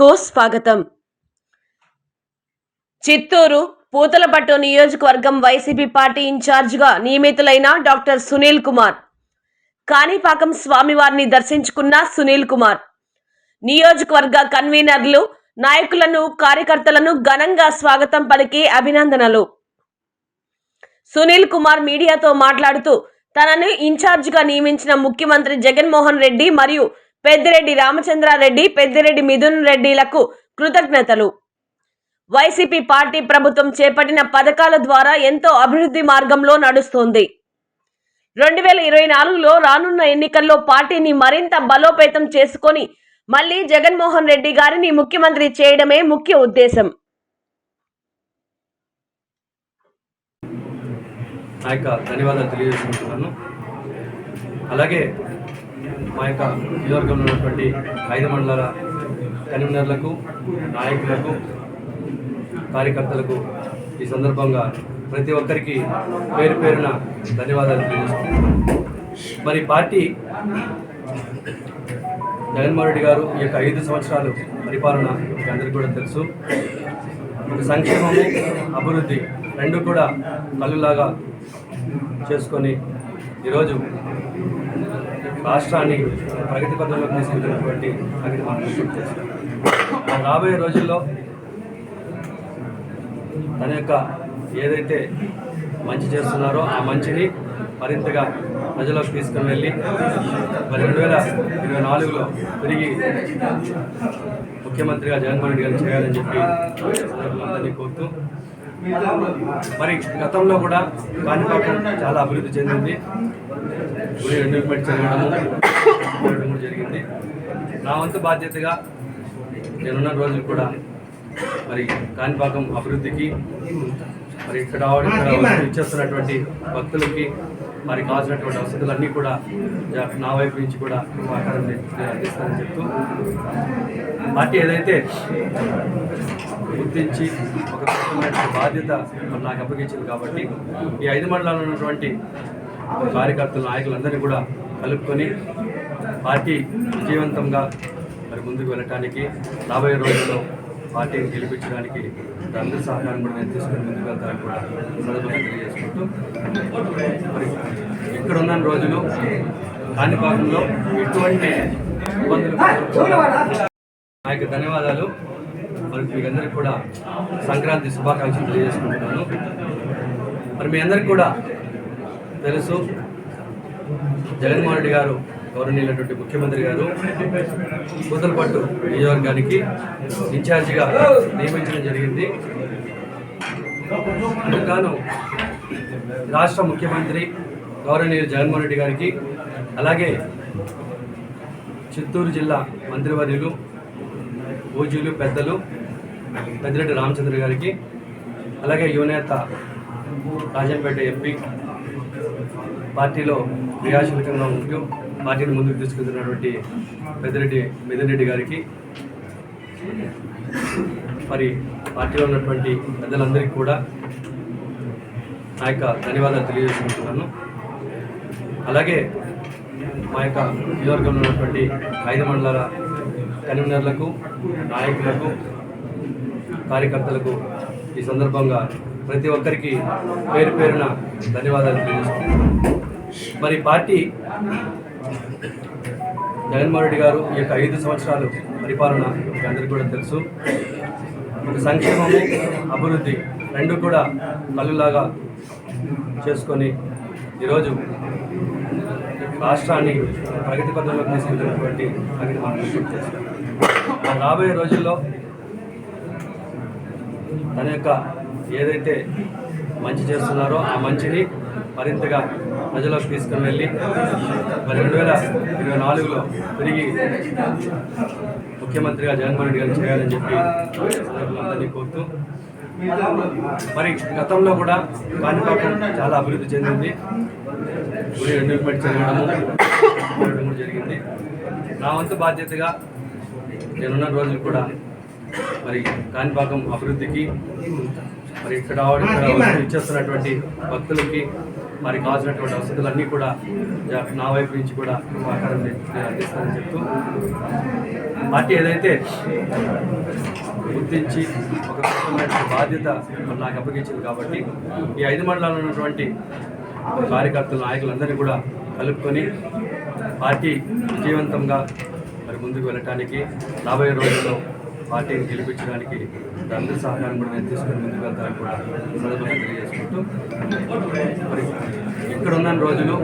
కో స్వాగతం. చిత్తూరు పూతలపట్టు నియోజకవర్గం YCP party ఇన్ఛార్జిగా నియమితులైన డాక్టర్ సునీల్ కుమార్. కాణిపాకం స్వామివారిని దర్శించుకున్న సునీల్ కుమార్. నియోజకవర్గ కన్వీనర్లు నాయకులను కార్యకర్తలను ఘనంగా స్వాగతం పలికి అభినందనలు. సునీల్ కుమార్ మీడియాతో మాట్లాడుతూ తనను ఇన్ఛార్జిగా నియమించిన ముఖ్యమంత్రి జగన్మోహన్ రెడ్డి మరియు పెద్దిరెడ్డి రామచంద్రారెడ్డి పెద్దిరెడ్డి మిథున్ రెడ్డిలకు కృతజ్ఞతలు. వైసీపీ పార్టీ ప్రభుత్వం చేపట్టిన పథకాల ద్వారా ఎంతో అభివృద్ధి మార్గంలో నడుస్తోంది. రెండు వేల ఇరవై నాలుగులో రానున్న ఎన్నికల్లో పార్టీని మరింత బలోపేతం చేసుకొని మళ్ళీ జగన్మోహన్ రెడ్డి గారిని ముఖ్యమంత్రి చేయడమే ముఖ్య ఉద్దేశం. ధన్యవాదాలు తెలియజేసుకుంటున్నాను. అలాగే మా యొక్క నియోజకవర్గంలో ఉన్నటువంటి ఐదు మండలాల కన్వీనర్లకు నాయకులకు కార్యకర్తలకు ఈ సందర్భంగా ప్రతి ఒక్కరికి పేరు పేరున ధన్యవాదాలు తెలియజేసుకుంటున్నాను మరి పార్టీ జగన్మోహన్ రెడ్డి గారు ఈ యొక్క ఐదు సంవత్సరాలు పరిపాలన అందరికీ కూడా తెలుసు. ఒక సంక్షేమము అభివృద్ధి రెండు కూడా కళ్ళులాగా చేసుకొని ఈరోజు రాష్ట్రాన్ని ప్రగతి పథంలో తీసుకెళ్తున్నటువంటి ప్రగతి మనం రాబోయే రోజుల్లో తన యొక్క ఏదైతే మంచి చేస్తున్నారో ఆ మంచిని మరింతగా ప్రజలకు తీసుకుని వెళ్ళి మరి రెండు వేల ఇరవై నాలుగులో తిరిగి ముఖ్యమంత్రిగా జగన్మోహన్ రెడ్డి గారు చేయాలని చెప్పి అందరినీ కోరుతూ మరి గతంలో కూడా కాణిపాకం చాలా అభివృద్ధి చెందింది. గుడి జరగడం కూడా జరిగింది నా వంతు బాధ్యతగా నేనున్న రోజులు కూడా మరి కాణిపాకం అభివృద్ధికి మరి ఇక్కడ ఇచ్చేస్తున్నటువంటి భక్తులకి మరి కావాల్సినటువంటి వసతులన్నీ కూడా నా వైపు నుంచి కూడా సహకారం నేను అందిస్తానని చెప్తూ పార్టీ ఏదైతే గుర్తించి ఒక బాధ్యత నాకు అప్పగించింది కాబట్టి ఈ ఐదు మండలాల్లో ఉన్నటువంటి కార్యకర్తలు నాయకులందరినీ కూడా కలుపుకొని పార్టీ విజయవంతంగా మరి ముందుకు వెళ్ళటానికి రాబోయే రోజుల్లో పార్టీని గెలిపించడానికి అందరి సహకారం కూడా నేను తీసుకుని ముందుకు వెళ్తానని కూడా సందర్భంగా తెలియజేసుకుంటూ మరి ఇక్కడ ఉన్న రోజులు కాణిపాకంలో ఎటువంటి ఇబ్బందులు నా యొక్క ధన్యవాదాలు. మరి మీకందరికి కూడా సంక్రాంతి శుభాకాంక్షలు తెలియజేసుకుంటున్నాను. మరి మీ అందరికీ కూడా తెలుసు. జగన్మోహన్ రెడ్డి గారు గౌరవనీయులైనటువంటి ముఖ్యమంత్రి గారు కూతలపట్టు నియోజకవర్గానికి ఇన్ఛార్జిగా నియమించడం జరిగింది. అందుకు రాష్ట్ర ముఖ్యమంత్రి గౌరవనీయులు జగన్మోహన్ రెడ్డి గారికి అలాగే చిత్తూరు జిల్లా మంత్రివర్యులు పూజ్యులు పెద్దలు పెద్దిరెడ్డి రామచంద్ర గారికి అలాగే యువనేత రాజంపేట ఎంపీ పార్టీలో క్రియాశీలకంగా ఉంటూ పార్టీని ముందుకు తీసుకెళ్తున్నటువంటి పెద్దిరెడ్డి మెదిరెడ్డి గారికి మరి పార్టీలో ఉన్నటువంటి పెద్దలందరికీ కూడా నా యొక్క ధన్యవాదాలు తెలియజేసుకుంటున్నాను. అలాగే మా యొక్క నియోజకవర్గంలో ఉన్నటువంటి ఐదు మండలాల కన్వీనర్లకు నాయకులకు కార్యకర్తలకు ఈ సందర్భంగా ప్రతి ఒక్కరికి పేరు పేరున ధన్యవాదాలు మరి పార్టీ జగన్మోహన్ రెడ్డి గారు ఈ యొక్క ఐదు సంవత్సరాలు పరిపాలన అందరికీ కూడా తెలుసు. ఒక సంక్షేమము అభివృద్ధి రెండు కూడా కళ్ళులాగా చేసుకొని ఈరోజు రాష్ట్రాన్ని ప్రగతి పథంలోకి తీసుకెళ్తున్నటువంటి ప్రగతి మనం రాబోయే రోజుల్లో తన యొక్క ఏదైతే మంచి చేస్తున్నారో ఆ మంచిని మరింతగా ప్రజలకు తీసుకుని వెళ్ళి మరి రెండు వేల ఇరవై నాలుగులో తిరిగి ముఖ్యమంత్రిగా జగన్మోహన్ రెడ్డి గారు చేయాలని చెప్పి అందరినీ కోరుతూ మరి గతంలో కూడా కాణిపాకం చాలా అభివృద్ధి చెందింది. గుడి డెవలప్మెంట్ జరగడము జరిగింది. నా వంతు బాధ్యతగా నేనున్న రోజులు కూడా మరి కాణిపాకం అభివృద్ధికి మరి ఇక్కడ ఇచ్చేస్తున్నటువంటి భక్తులకి వారికి కావాల్సినటువంటి వసతులన్నీ కూడా నా వైపు నుంచి కూడా సహకారం నేను అందిస్తానని చెప్తూ పార్టీ ఏదైతే గుర్తించి ఒక బాధ్యత మరి నాకు అప్పగించింది కాబట్టి ఈ ఐదు మండలాల్లో ఉన్నటువంటి కార్యకర్తలు నాయకులందరినీ కూడా కలుపుకొని పార్టీ విజయవంతంగా మరి ముందుకు వెళ్ళటానికి రాబోయే రోజుల్లో పార్టీని గెలిపించడానికి అందరి సహకారం కూడా నేను తీసుకుని ముందుకు వెళ్తానని కూడా సందర్భంగా తెలియజేసుకుంటూ మరి ఇక్కడ ఉన్న రోజులు